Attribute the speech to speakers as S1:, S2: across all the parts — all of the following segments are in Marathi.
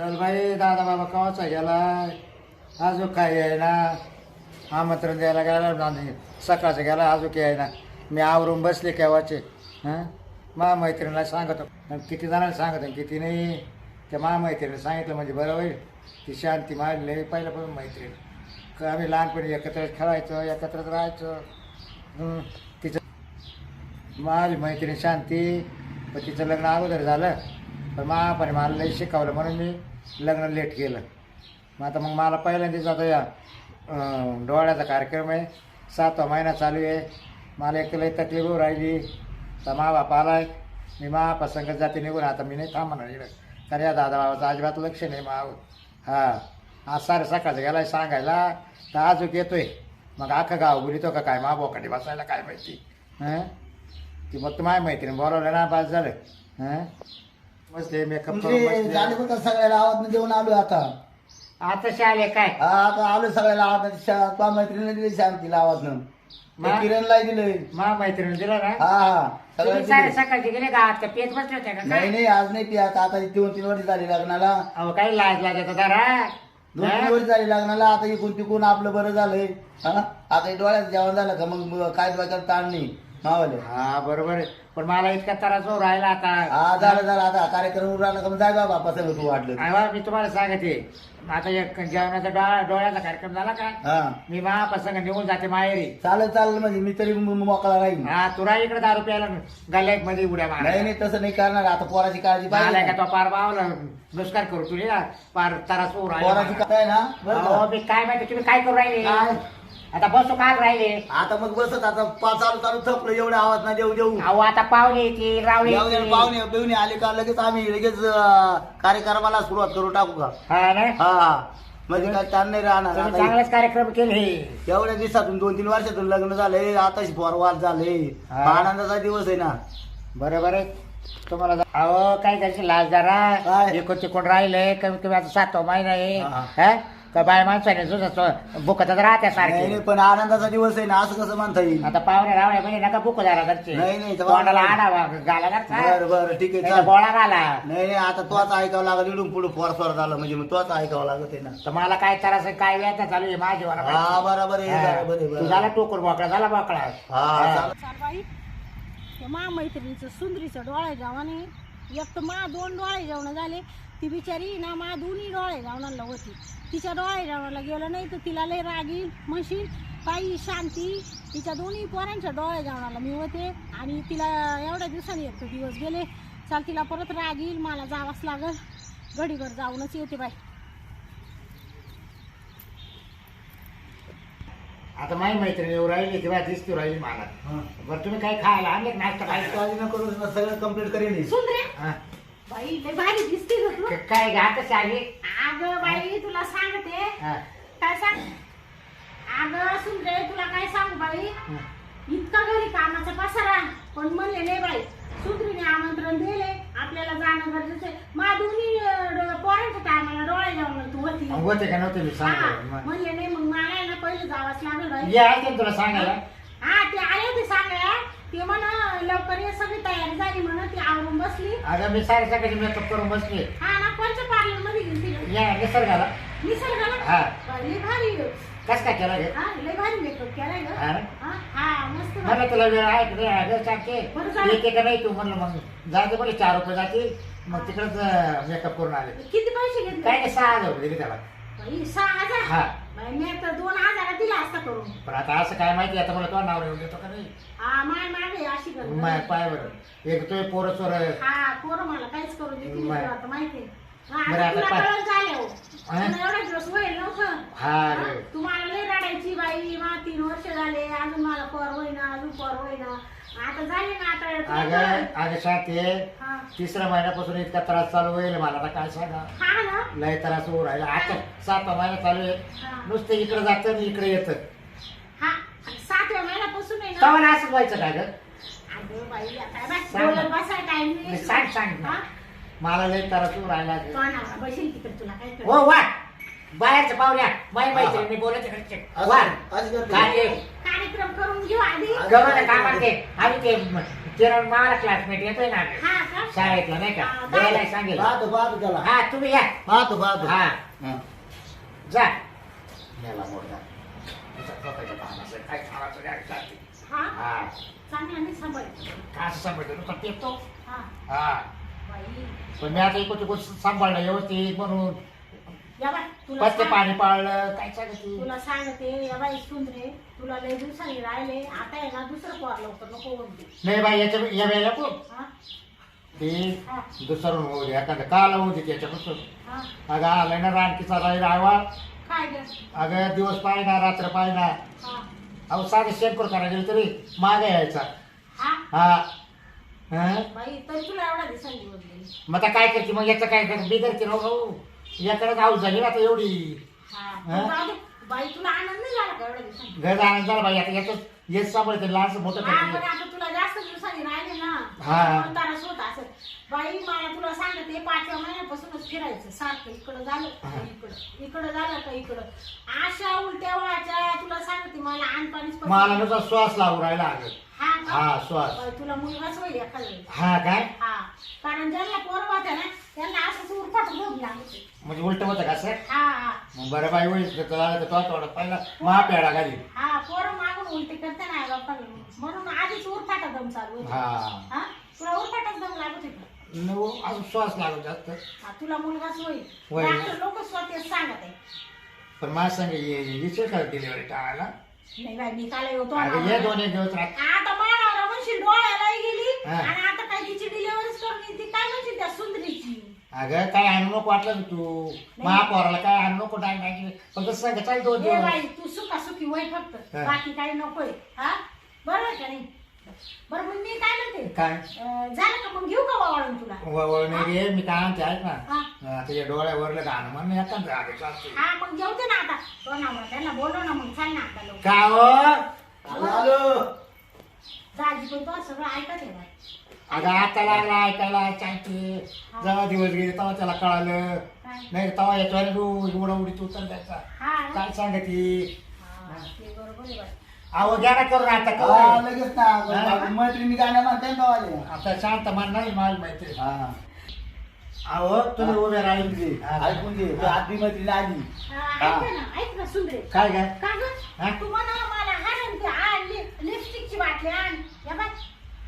S1: चल बाई दादा बाबा कवाचा गेला अजून काय आहे ना? आमंत्रण द्यायला गेला नाही सकाळचं गेला अजून काय आहे ना? मी आवरून बसले केव्हाचे? हां? मा मैत्रिणीला सांगतो. किती जणांना सांगतो किती नाही? त्या मा मैत्रिणीला सांगितलं म्हणजे बरं होईल. ती शांती मारली पहिल्यापासून मैत्रीण. का आम्ही लहानपणी एकत्र खेळायचो एकत्रच राहायचो. तिचं माझी मैत्रीण शांती. पण तिचं लग्न अगोदर झालं. पण महापाने मला लई शिकवलं म्हणून मी लग्न लेट केलं. मग आता मग मला पहिल्यांदाच आता या डोळ्याचा कार्यक्रम आहे. सातवा महिना चालू आहे. मला एक लई तकलीफ होऊ राहिली. तर मा बाप आलाय. मी महाप्रसंगात जाते निघून. आता मी नाही थांबणार इकडं. कारण या दादा बाबाचं अजिबात लक्ष नाही माव. हां. आज सारे सकाळचं गेलाय सांगायला. तर आजूक येतोय. मग अख्खं गाव बोलितो का काय? मा बोकाटी बसायला काय माहिती? हां? ती मग तुम्हाला माहिती नाही बोलावलं ना पास झालं. हां? बसले मेकअप करून
S2: म्हणजे झाले
S1: बसले
S2: बघा सगळ्याला आवाज देऊन आलो आता.
S1: आता काय?
S2: हा आता आलो सगळ्याला आवाज तुझ्या मैत्रिणीने दिली शांतीला आवाज
S1: मा?
S2: किरणला दिलंय.
S1: मा मैत्रीण दिला ना
S2: हा हा.
S1: तुम्ही
S2: सगळ्यांना
S1: सारे
S2: दिलंय.
S1: सकाळचे गेले गावात का पेट बसले होते का
S2: नाही
S1: काय?
S2: नाही आज नाही पिया आता दोन तीन वर्ष झाली लग्नाला.
S1: अहो लाज दारा
S2: दोन तीन वर्ष झाली लग्नाला. आता इकून तिकून आपलं बरं झालंय. हा? आता हे डोळ्यात जेवण झालं का? मग काय डोक्याला ताण नाही. मावले.
S1: हा बरोबर आहे. पण मला इतका त्रास होऊ राहिला आता.
S2: हा झालं झालं. आता कार्यक्रम उरला का मग जाय बाबा पसंत तू वाटलं
S1: अहो, मी तुम्हाला सांगते. आता एक जेवणाचा डोळा डोळ्याचा कार्यक्रम झाला का?
S2: हा.
S1: मी महाप्रसंग निघून जाते माहेरी.
S2: चालेल चालेल म्हणजे मी तरी म- मोकळा राहील
S1: हा तुला इकडे दारू प्यायला. गल्ल्यात मध्ये उड्या
S2: नाही
S1: मारा.
S2: नाही तसं नाही करणार. आता पोराची काळजी
S1: आलाय
S2: पाहिजे.
S1: का तो पार बावला. नुसकार करू तुझी. पार त्रास होऊ
S2: पोराची
S1: राहिला
S2: काय ना बरं
S1: अहो,
S2: का?
S1: मी काय माहिती तुम्ही काय करू राहिले?
S2: काय?
S1: आता बसू काय राहिले?
S2: आता मग बसत आता पा- चालू चालू थपलं एवढे आवाज ना देऊ देऊ.
S1: अहो आता पाहुणे येतील रावळे
S2: येऊ दे,
S1: येतील.
S2: पाहुणे बिवणे आले का लगेच आम्ही लगेच अं, कार्यक्रमाला सुरुवात करू टाकू का?
S1: हा ना?
S2: हा हा. म्हणजे काय ताण नाही राहणार.
S1: तुम्ही
S2: आता
S1: चांगलाच कार्यक्रम केले.
S2: एवढ्या दिवसातून दोन तीन वर्षातून लग्न झालंय आताच फॉरवाद झाले.
S1: हा.
S2: आनंदाचा दिवस आहे ना.
S1: बरोबर आहे. तुम्हाला जा- अहो काय त्याची लाजदारा
S2: काय?
S1: एकूण तिकून राहिले? कमी कमी आता सातवा महिना आहे.
S2: हा.
S1: हा? का बाय माणसाने तुझं बुकतच राहत्या
S2: नाही
S1: सारखे.
S2: नाही, पण आनंदाचा दिवस आहे ना असं कसं म्हणता येईल?
S1: आता पाहुणे रावळे म्हणजे नका बुक झाला घरचे.
S2: नाही, नाही,
S1: तोंडाला घाला घरचा
S2: बरं बरं ठीक आहे
S1: नाही तर
S2: चाल.
S1: गोळा घाला.
S2: नाही नाही आता तोच ऐकावं लागल इडून पुढे फोर फोर झालं म्हणजे मग तोच ऐकावं लागत आहे ना.
S1: तर मला काय त्रास आहे, काय व्याज चालू आहे माझी वाला
S2: हा बरोबर आहे बरोबर आहे,
S1: तू
S2: बरोबर
S1: झाला
S2: आहे.
S1: टोकून मोकळा झाला मोकळा.
S2: हा. चालेल.
S3: चालबाई ते मा मैत्रिणीचं सुंदरीचं डोळे जेवणाने एक तर मा दोन डोळे जेवण झाले. ती बिचारी ना मा दोन्ही डोळे जेवणाला होती तिच्या डोळे जेवणाला गेलं नाही तर तिला लय रागी म्हणशील? काही शांती. तिच्या दोन्ही पोरांच्या डोळे जेवणाला मी होते आणि तिला एवढ्या दिवसांनी एक तर दिवस गेले. चाल तिला परत राग येईल मला जावंच लागल. घडीभर जाऊनच येते बाई.
S1: आता माझी मैत्रिणी येऊ राहिली तेव्हा दिसतो राहिली मला. बरं तुम्ही काय खायला आणले नाश्ता
S2: काही
S1: खायला?
S2: काळजी नको करू, सगळं कंप्लीट करेन.
S3: सुंदरे
S1: हा.
S3: बाई लय भारी दिसते ग तू.
S1: क- काय घातच आली
S3: अगं बाई तुला सांगते.
S1: हा.
S3: काय सांग? अगं सुंदरे तुला काय सांगू बाई?
S1: हा.
S3: इतका घरी कामाचा पसारा. पण म्हणले नाही बाई सुंदरीने आमंत्रण दिले. आपल्याला जाणं गरजेचं आहे. मा दोन्ही अं, डो- पोरांच्या टायमाला डोळे जाऊन तू होती.
S1: मग होते का नव्हते? मी
S3: हा, म्हणले नाही मग मला आहे ना पहिले जावंच लागेल बाई.
S1: या ऐकते तुला सांगायला
S3: हा ते आले होते सांगायला ते म्हण लवकर ये सगळी तयारी झाली म्हण ती आवरून बसली.
S1: अगं मी सारे सकाळची मेकअप करून बसले.
S3: हा ना कोणत्या पार्लरमध्ये गेली ती?
S1: या निसर्गाला.
S3: निसर्गाला?
S1: हा.
S3: लय भारी.
S1: कस काय केला
S3: हा लय भारी मेकअप केलाय ग.
S1: हा ना?
S3: हा हा मस्त भारी.
S1: म्हणलं तुला वेळ आहे का? नाही? अगं सांगते.
S3: बरं झालं.
S1: येते का नाही तू म्हणलं मग. जाते बोले चार रुपये जातील. मग तिकडच मेकअप करून आले.
S3: किती पैसे घेतले?
S1: काय नाही सहा हजार रुपये दिले त्याला.
S3: बाई, सहा हजार.
S1: हा.
S3: बाई, मी तर दोन हजार दिला असता करून.
S1: पण आता असं काय माहिती आता मला तो नाव येऊन देतो का नाही?
S3: हा माय मागे अशी कर
S1: माय पाय बरं. एक तो पोरं चोर
S3: हा पोरं मला काहीच करू देते नाही. तुला आता माहिती
S1: बरं, आता पाय.
S3: हो? तुला एवढा दिवस होईल नव्हतं?
S1: रे.
S3: तुम्हाला लय रडायची बाई मा तीन वर्ष झाले अजून मला पोर होईना अजून पोर होईना. आता झाले ना
S1: अगं. अगं शाते.
S3: हा.
S1: तिसऱ्या महिन्यापासून इतका त्रास चालू होईल मला आता काय सांगा?
S3: हा ना?
S1: लय त्रास होऊ राहिला. आता सातवा महिना चालू आहे. नुसतं इकडे जातं आणि इकडे येतं.
S3: हा सातव्या महिन्यापासून आहे ना?
S1: तवाला असं व्हायचं काय ग?
S3: अगं बाई आता बस
S1: सांग ना.
S3: बोलत बसाय टाइम
S1: मी सांग सांग ना. मला लय त्रास राहिला
S3: बसेल तिकडे तुला काय कळलं?
S1: हो वा. बाहेरच्या पाहुण्या बाई मैत्रिणी घरचे
S2: असं करते.
S1: काय ते?
S3: कार्यक्रम करून घेऊ आधी.
S1: गव्हाच्या कामात ते आम्ही ते किरण मला क्लासमेट येतोय ना
S3: हा का
S1: शाळेतला नाही का?
S3: हा,
S1: सांगेल.
S2: पाहतो पाहतो त्याला.
S1: हा तुम्ही या.
S2: पाहतो पाहतो.
S1: हा.
S2: हा.
S1: जा. मेला मोठा त्याचा डोक्याच्या कामाचं काय खावाचं.
S3: हा?
S1: हा.
S3: सांभाळ
S1: का असं सांभाळतो? नुसतं
S3: हा.
S1: हा.
S3: बाई
S1: पण मी आता इकडे तिकडे सांभाळलं व्यवस्थित म्हणून.
S3: या बाय तुला
S1: पत्ते
S3: सांग-
S1: पाणी पाळलं काय सांगते?
S3: तुला सांगते या बाई सुंदरे तुला लय दिवसांनी राहिले. आता आहे ना दुसरं पोर लवकर नको म्हणते
S1: नाही बाई याच्या या वेळेला कोण
S3: हा?
S1: ते
S3: हा.
S1: दुसरं होऊ दे एखादं काला होऊ दे त्याच्यापासून.
S3: हा.
S1: अगं आलाय ना रानकीचा राही राहावा
S3: काय ग?
S1: अगं दिवस पाहिना रात्र पाहिना.
S3: हा.
S1: अहो साधे शेणखोर करायला गेलं तरी मागे यायचा.
S3: हा?
S1: हा. हं?
S3: बाई तरी तुला एवढा दिवसांनी दिवस गेली
S1: मग आता काय करते? मग याचं काय करते? बिगडते ना भाऊ याकडे हाऊस झाली ना आता एवढी.
S3: हा
S1: हा?
S3: पण जाऊ दे. बाई तुला आनंद नाही झाला का एवढ्या दिवसांनी?
S1: आनंद झाला बाई. आता याच येत सांभाळते लहानच मोठं
S3: हा पण
S1: करते
S3: आता तुला जास्त दिवसांनी राहिले ना
S1: हा.
S3: म्हणून त्रास होत बाई मला तुला सांगते पाचव्या महिन्यापासूनच फिरायचं सारखं इकडं झालं का. इकडं इकडं झालं का इकडं अशा उलट्या व्हायच्या तुला सांगते मला आणपाणीच.
S1: मला नुसता श्वास लागू राहिला अगं
S3: हा का?
S1: हा श्वास
S3: बाई, तुला मुलगाच होईल एखाद्या वेळेस.
S1: हा काय
S3: हा कारण ज्यांना पोरं होत्या ना त्यांना असंच उरफाट भोग लागते.
S1: म्हणजे उलट होतं का सर
S3: हा. हा
S1: मग बरं बाई होईल. तर तुला तर तो थोडा पहिला महापेडा घाली
S3: हा पोरं मागून उलटी करते ना बापांनी म्हणून आधीच उरफाटा दम चालू होता.
S1: हा.
S3: हा? तुला उरफाटाच दम लागत होता?
S1: अजून श्वास लागू जास्त.
S3: हा, तुला मुलगाच होईल.
S1: होईल.
S3: डॉक्टर लोक स्वतः सांगत आहे
S1: पण माझ्या सांग विचार करा डिलिव्हरी टाळायला.
S3: नाही बाई मी काल होतो
S1: अगं ये दोन एक दिवस राहत.
S3: आता मानावरा म्हणशील डोळ्याला गेली.
S1: हा.
S3: आणि आता काय तिची डिलिव्हरीच करून ती काय म्हणशील त्या सुंदरीची
S1: अगं काय आणू नको वाटलं ना तू? महापौराला काय आणू नको डाय नाही फक्त सांग चाल दोन
S3: बाई तू सुखा सुखी वय फक्त.
S1: हा.
S3: बाकी काही नकोय हा? बरोबर का नाही? बरं मग मी काय म्हणते?
S1: काय?
S3: अं, झालं का मग? घेऊ का वावळून तुला?
S1: वळ नाही रे मी काय म्हणते ऐक ना.
S3: हा.
S1: हा, त्याच्या डोळ्यावरलं गाणं म्हणून चालते
S3: हा मग जेवते ना आता. तो ना मग त्यांना बोलव ना मग सांग ना आता लोक
S1: का हो?
S2: आलो आलो
S3: दाजी पण तो सगळं ऐकत आहे बाई.
S1: अगं आता लागला ऐकायला चालते जेव्हा दिवस गेले तेव्हा त्याला कळालं.
S3: काय?
S1: नाही तेव्हा याच्यावर उडा उडीत उतर त्याचा.
S3: हा ना?
S1: काय सांगती?
S3: हा, ते बरोबर आहे बाई.
S1: अहो करून आता
S2: हा. लगेच? ना मैत्रिणी गाण्या म्हणते ना
S1: आता शांत मान नाही माझी माहिती
S2: हा.
S1: अहो तुम्ही उभे राहिले
S2: ऐकून घे. तू आधी मैत्रिणी आली.
S3: हा, ऐक ना ऐक ना सुंदरे.
S1: काय काय?
S3: का
S1: हा?
S3: ग तू म्हणा मला लिपस्टिकची बाटली आण. या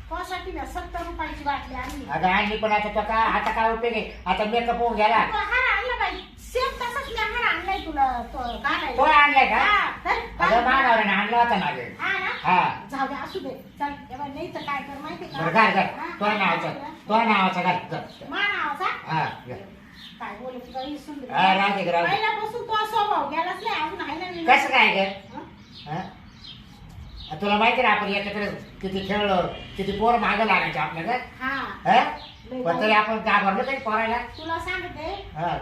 S3: कोणासाठी मी सत्तर रुपयाची बाटली आणली.
S1: अगं आणली पण आता तो काय आता काय उपयोग आहे? आता मेकअप होऊन गेला.
S3: तो हार आणला बाई. सेम तसाच मी हार आणलाय तुला तो घालायला.
S1: तो आणलाय का?
S3: हा, धर,
S1: अगं
S3: घाल.
S1: मानावर आणला होता ना गे
S3: हा ना?
S1: हा.
S3: जाऊ दे असू दे. चल बाई नाही तर काय कर माहिती का?
S1: बरं घाल घाल तो नावाचा तो नावाचा घाल घाल.
S3: मा नावाचा?
S1: हा घाल.
S3: काय बोलत
S1: हा.
S3: पहिल्यापासून तो स्वभाव गेलाच नाही अजून आहे ना मी.
S1: कसं काय ग?
S3: हं?
S1: तुला माहिती ना आपण एकत्र किती खेळलो किती पोरं मागं लागायचे आपल्याला.
S3: हा.
S1: हा? पण तरी आपण घाबरलो काही पोरायला?
S3: तुला सांगते.
S1: हा.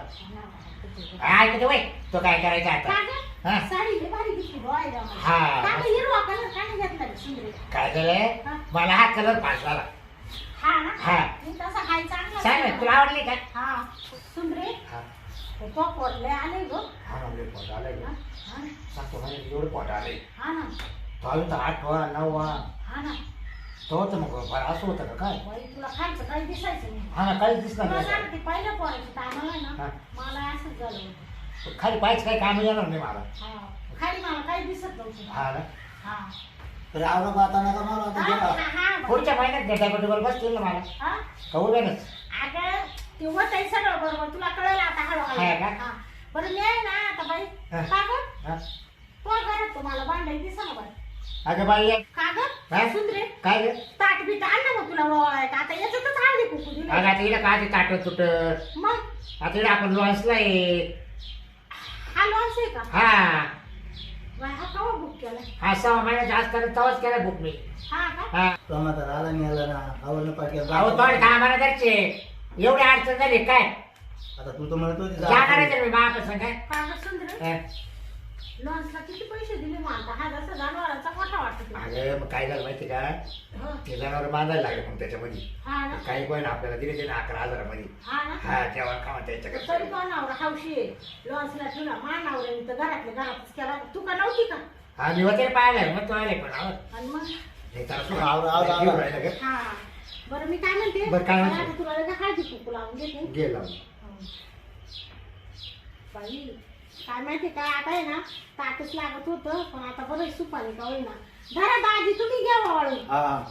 S1: ऐकते वय तो काय करायचा
S3: का
S1: आता? हा.
S3: साडी लय भारी दिसली डोळ्याला मला.
S1: हा.
S3: का ग हिरवा कलर का नाही घेतला रे सुंदरी?
S1: काय झालंय
S3: हा.
S1: मला हा कलर पास झाला
S3: हा ना?
S1: हा.
S3: मी तसा हाय चांगला
S1: सांग ना तुला आवडली का?
S3: हा. सुंदरे
S1: हा.
S3: आले ग.
S1: हा लय पोट आलंय गं.
S3: हा. ना,
S1: सांगतो ना, एवढं पोट आलंय.
S3: हा ना.
S1: तर आठ वा नऊ वा.
S3: हा ना.
S1: तो होतं मग बरं असं होतं का काय?
S3: बाई तुला खायचं काही दिसायचं नाही.
S1: हा ना काहीच दिसणार
S3: तुला
S1: नाही
S3: सांगते पहिल्या पोराच्या टायमाला
S1: हा.
S3: ना मला असंच झालं होतं.
S1: खाली पाहिजे काही काम येणार नाही मला.
S3: हा. खाली मला काही दिसत नव्हतं.
S1: हा ना.
S3: हा.
S2: तर आवडा पाहता नका मला आता
S3: हा,
S2: गेला
S3: हा, हा, बाई.
S1: पुढच्या महिन्यात गड्यापटीवर बसतील ना मला?
S3: हा?
S1: कहू दे ना
S3: अगं ते होत आहे सगळं बरोबर. तुला कळेल आता
S1: आहे का?
S3: हा. बरं मी आहे ना आता बाई.
S1: हा.
S3: का गं
S1: हा?
S3: तो घरात तुम्हाला भांडायला दिसा ना बाई
S1: अगं बाई? ये.
S3: का? गं सुंदरे
S1: काय रे
S3: ताट बीट आण ना मग तुला आता याच्यातच हळदी कुकू दिली
S1: अगं आता इकडे काय ताट तुटत
S3: मग?
S1: आता इकडे आपण लॉन्सला आहे.
S3: हा लॉन्स आहे का?
S1: हा.
S3: हा कवा बुक
S1: हा सहा महिन्यात जास्त करत तेव्हाच केला बुक मी.
S3: हा का?
S1: हा.
S2: तो म्हातारा आला नाही आला ना आवडलं पाठीला
S1: अहो थोडे कामाला घरचे. एवढी अडचण झाली काय?
S2: आता तू तर म्हणत होती.
S1: जाणार आहे तर मी बापा सांग काय
S3: का गं सुंदरे.
S1: हा.
S3: लॉन्सला किती पैसे दिले मग आता? हा जसं जनावरांचा मोठा वाटतो तुला.
S1: अगं मग काय झालं माहिती का?
S3: हं.
S1: ते जनावर बांधायला लागले मग त्याच्यामध्ये.
S3: हा ना.
S1: काही कोण आपल्याला दिले ते ना अकरा हजारामध्ये.
S3: हा ना.
S1: हा तेव्हा का
S3: तरी
S1: त्याच्याकडे
S3: तो नवरा हौशी आहे. लॉन्सला ठेवला. मा नवऱ्याने तर घरातल्या घरातच केला. तू का नव्हती का?
S1: हा मी होते पाहिलं मग तो आले पण. आवाज.
S3: आणि मग?
S1: नाही तर
S2: आवरा, आवरा, आवरा.
S1: राहिलं गं.
S3: हा. बरं मी काय म्हणते?
S1: बरं, काय म्हणते?
S3: मला आता तुला लगेच हळदी कुंकू लावून देते.
S1: गेला
S3: बाई. काय माहिती काय आता आहे ना ताटच लागत होतं पण आता बरं सुपारी का होईना. धरा दाजी तुम्ही घ्या वाळून.
S2: हा.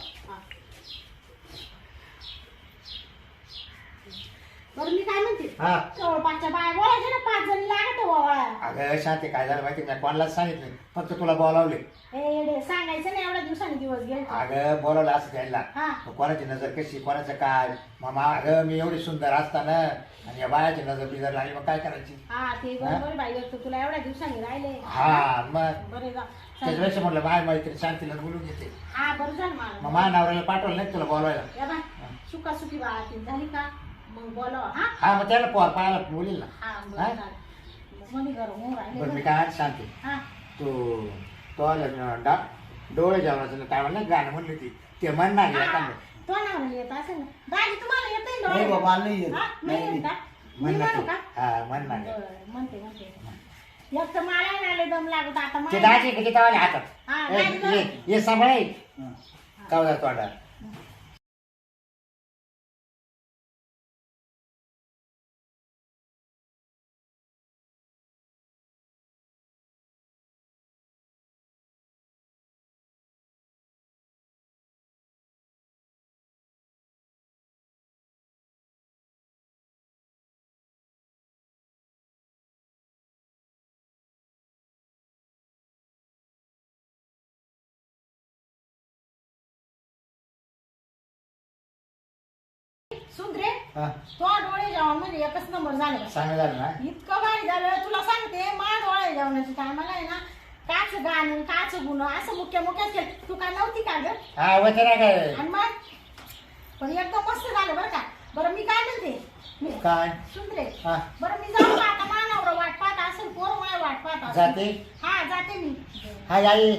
S3: बरं मी काय म्हणते?
S1: हा.
S3: जवळपासच्या बाया बोलायचे ना पाच जणी लागत वावळा
S1: अगं शांती काय झालं माहिती का? कोणालाच सांगितलं फक्त तुला बोलावले.
S3: सांगायचं नाही एवढ्या दिवसांनी दिवस
S1: अगं बोलावलं असं घ्यायला.
S3: हा.
S1: मग कोणाची नजर कशी कोणाचं काय? मामा अगं मी एवढी सुंदर असताना आणि या बायाची नजर बिजर लागली मग काय करायची?
S3: हा ते बरोबर बाई तुला एवढ्या दिवसांनी राहिले.
S1: हा मग?
S3: बरे जा.
S1: त्याच्यापेक्षा म्हटलं बाय मैत्री शांतीला बोलून घेते.
S3: हा बरं झालं
S1: मग माझ्या नवऱ्याला पाठवलं नाही का तुला बोलवायला?
S3: या बाय. सुका सुकी बाळा ती झाली का? मग बोलावा हा?
S1: हा मग त्याला पाहायला बोलील ना.
S3: हा
S1: हा?
S3: बरं झालं मग मी गरम होऊन राहिले.
S1: बरं मी
S3: बरं.
S1: काय शांती?
S3: हा.
S1: तू तो डा डोळे जेवणाचं काय म्हणलं गाणं म्हणली ती. ते म्हण.
S3: तो नाव येत असेल ना. दाजी तुम्हाला येत
S2: नाही बाबा मला नाही येत.
S3: हा नाही
S2: नाही.
S3: येत का
S1: म्हण
S3: मी
S1: ना
S3: म्हणू
S1: तू.
S3: का?
S1: हा म्हण ना
S3: बरं, म्हणते म्हणते. एक तर मला दम लागत आता
S1: ते
S3: मला-
S1: दाजी किती तवाले हातात.
S3: हा,
S1: ए,
S3: दाजी
S1: सांभाळे
S2: हा.
S1: जातो
S3: सुंदरे
S1: हा.
S3: तो डोळे जेवण म्हणजे एकच नंबर झाले.
S1: झालं ना?
S3: इतकं भारी झालं. तुला सांगते मा डोळे जेवणाची टायमाला आहे ना काच गाणं काच गुण असं मुख्य मुख्य केलं. तू काय नव्हती का ग?
S1: हा वचन आहे काय?
S3: आणि मग? पण एकदम मस्त झालं बरं का? बरं मी काय म्हणते? मी-
S1: काय?
S3: सुंदरे
S1: हा.
S3: बरं मी जाऊ का? आता मानावर वाट पाहत असेल पोर माय वाट पाहत असेल.
S1: जाते?
S3: हा जाते मी.
S1: हाय आई.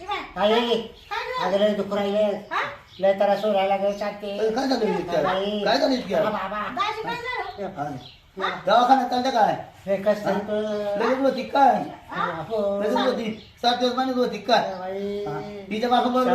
S3: ये बाय.
S1: हाय आई.
S3: काय? ग?
S1: अगं लय दुःख राहिले
S3: हा?
S1: लय तर असं राहायला गं शांती.
S2: ए, काय झालं इतक्या काय झालं इतक्या
S1: बाबा
S3: दाजी काय झालं?
S2: हा. दवाखान्यात चालतं काय?
S1: हे कसं
S2: लगेच होती काय?
S3: हा?
S2: लगेच होती सात दिवस होती काय? हा. तिच्या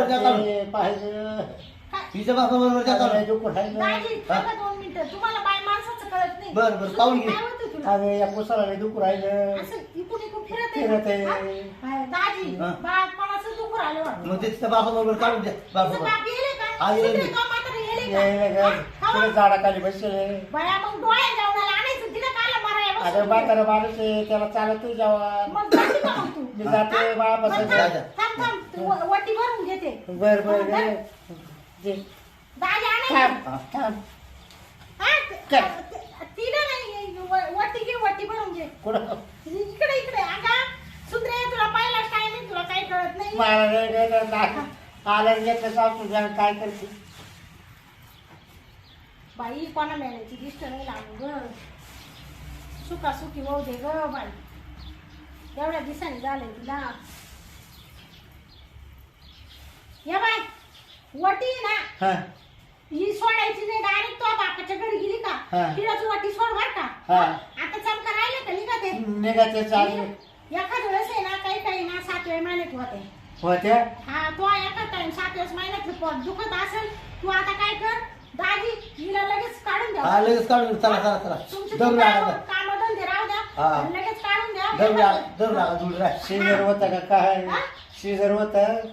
S2: त्या काढून.
S1: पाहिजे?
S2: तिच्या बापा बरोबर त्या
S1: लय
S2: काढून
S1: दुःख राहिलं
S3: दाजी थांबा दोन मिनिटं. तुम्हाला बाय माणसाचं कळत नाही.
S2: बरं, बरं, पाहून घे.
S3: काय होतं तुला
S1: अगं या पुसाला लय दुःख राहिलं.
S3: असं इकडून इकडून फिरत
S1: फिरत आहे.
S3: आहे. हा? दाजी
S2: हा.
S3: बाळपणाचं दुःख राहिलं वाटतं.
S2: मग ते तिच्या बापा बरोबर काढून द्या बापा
S3: तिचं
S2: बरोबर
S3: बाप येले का
S2: हा, येले.
S3: सुंदरी का म्हातारी येले का?
S1: यायला
S3: हा?
S1: गं
S3: का
S1: तुला
S3: बरं?
S1: झाडाखाली बसले
S3: बाया मग डोळ्या जेवणाला आणायचं तिला काला मारायला
S1: अगं
S3: बसवलं?
S1: म्हातारा माणूस आहे त्याला चालत
S3: मग जाते का मग तू
S1: मी जाते? बाबा
S3: मग
S1: बसायचं.
S3: थांब,
S2: जा, जा.
S3: थांब थांब तू व- वटी भरून घेते
S1: बर बर दे.
S3: दाजी
S1: थांब
S3: आणायचं
S1: थांब
S3: हा, ते-
S1: काय?
S3: ते- तिला नाही व- वटी घे वटी भरून घे
S1: कुठं
S3: इकडे इकडे अगा सुंदरे तुला पहिला टाइम आहे तुला काही कळत नाही
S1: मला आलं घेतलं सासू जाण काय करते?
S3: बाई कोणा मेल्याची दिष्ट नाही लागू ग. सुका सुखी होऊ दे ग बाई. एवढ्या दिवसांनी झालंय तुला. या बाय वटी ना.
S1: हा.
S3: ही सोडायची नाही डायरेक्ट तो बापाच्या घरी गेली का?
S1: हा.
S3: तिला तू वटी सोड बर का?
S1: हा.
S3: आता चमका राहिले का? निघा ते.
S1: निघाते चालू.
S3: एखाद वेळेस आहे ना काही काही ना सातव्या महिन्यात होते हा तो एका टाइम सातव्याच महिन्यात पोट दुखत असेल तू आता काय कर? दाजी हिला लगेच काढून द्या.
S2: लगेच काढून चला चला चला.
S3: तुमचे
S2: दम लागा
S3: काम धंदे राहू द्या.
S2: हा.
S3: लगेच काढून द्या.
S2: दम लागा दम लागा दूर राह.
S1: शिजर होतं का काय?
S3: हा?
S1: शिजर होतं?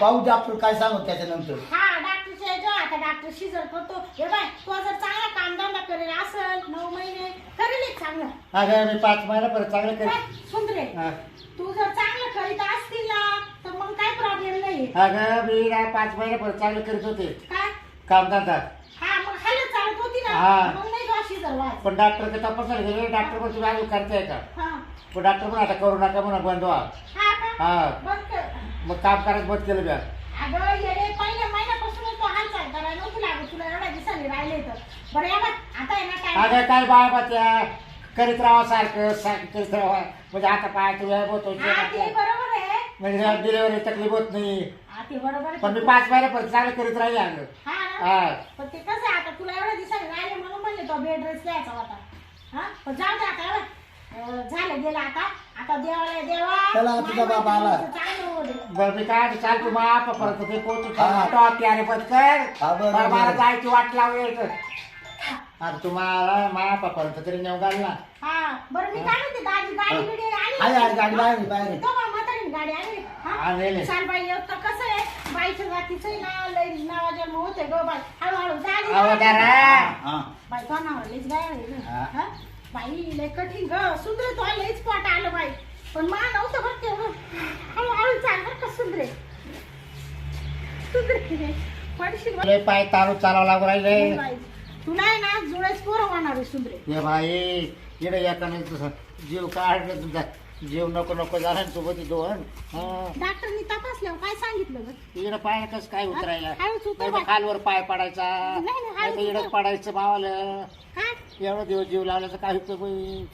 S2: पाहू दे आपण काय सांगू त्याच्यानंतर.
S3: हा डॉक्टरच्या जो आता डॉक्टर शिजर करतो. हे बाय तो जर चांगला कामधंदा करेल असेल नऊ महिने करेल एक चांगलं.
S1: अगं मी पाच महिना परत चांगलं
S3: काय?
S1: कर
S3: सुंदरे
S1: हा.
S3: तू जर चांगलं करीत असतील ना तर मग काय प्रॉब्लेम नाही
S1: अगं मी ना पाच महिना परत चांगलं करीत होते.
S3: काय?
S1: कामधंदा
S3: हा मग चालत होती ना.
S1: हा.
S3: मग नाही
S1: पण डॉक्टर तपासायला गेले डॉक्टर पण तुम्ही अजून करताय का?
S3: हा.
S1: पण डॉक्टर पण आता करू नका म्हणा बंद व्हा.
S3: हा का?
S1: हा.
S3: बंद कर.
S1: मग काम करायचं बंद केलं बॅग
S3: अगं येडे पहिल्या महिन्यापासूनच तो हालचाल करायला नव्हती लागत. तुला एवढ्या दिवसांनी राहिले तर. बरं या बघ. आता आहे ना काय
S1: अगं काय बाय बात्या करीत राहा सारखं सारखं करीत राहा म्हणजे आता पाय तुला होतो
S3: हा ते बरोबर आहे
S1: म्हणजे डिलिव्हरी तकलीफ होत नाही
S3: हा ते बरोबर आहे
S1: पण मी पाच महिने चांगलं करीत राहिले अगं
S3: हा ना?
S1: हा
S3: पण ते कसं आहे आता तुला एवढ्या दिवसांनी राहिले म्हणून म्हणले तो बेड रेस्ट द्यायचा होता हा पण जाऊ दे आता. अं, झालं गेलं आता आता देवाला देवा
S2: चला, तुझा बाप आला.
S3: मैत्रिणीचं चांगलं होऊ दे.
S1: बरं मी काय चाल तू माप परत ते
S2: हा.
S1: टॉप
S2: हा, बरं,
S1: बरं, मला. जायची वाट लावू आता तुम्हाला माप परत तरी नेऊ घाल ना
S3: हा बरं मी काय म्हणते दाजी गाडी बिडी
S2: आहे आहे गाडी बाहेर बाहेर आहे.
S3: तो बा म्हातारीने गाडी आली हा? चाल बाई एक तर कसं आहे बाईच्या जातीचं आहे ना लय नावा जन्म होते गो बाई हळूहळू झाली
S1: अहो
S3: गाडी.
S1: जरा
S2: हा
S3: बाई तो नाव लईच गाय आहे ग.
S2: हा.
S3: हा? बाई लय कठीण ग सुंदर तो लईच पोट आलं बाई पण मा नव्हतं बरं तेवढं हळूहळू चाल बरं का सुंदरे सुंदरे पडशील बरं.
S1: लय पाय तारू चालावं लागू राहिले
S3: बाई. तुला आहे ना जुळेच पोरं होणार आहे सुंदरे.
S1: ये भाई इकडे एकाने तुझा? जीव काढ तुझा. जीव नको नको झाला ना सोबत दोन
S3: डॉक्टरनी तपासल्यावर काय सांगितलं ग?
S1: इकडे पाय कस काय उतरायला?
S3: हळूच उतर
S1: नाही तर
S3: बाई.
S1: खालवर पाय पडायचा.
S3: नाही, नाही, हळूच
S1: नाही इकडे
S3: उतर.
S1: पडायचं मावाला.
S3: काय
S1: एवढं दिवस जीव लावल्याचं काय उपयोग होईल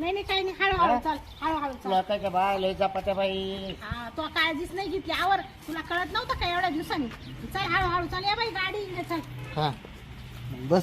S3: नाही नाही काही नाही हळूहळू
S1: हा?
S3: चाल हळूहळू चाल.
S1: लोकांच्या बाय लय जपात्या बाई.
S3: हा तो काळजीच नाही घेतली. आवर तुला कळत नव्हतं का एवढ्या दिवसांनी? चल हळूहळू चाल. या बाई गाडी इकडे चल.
S2: हा. बस.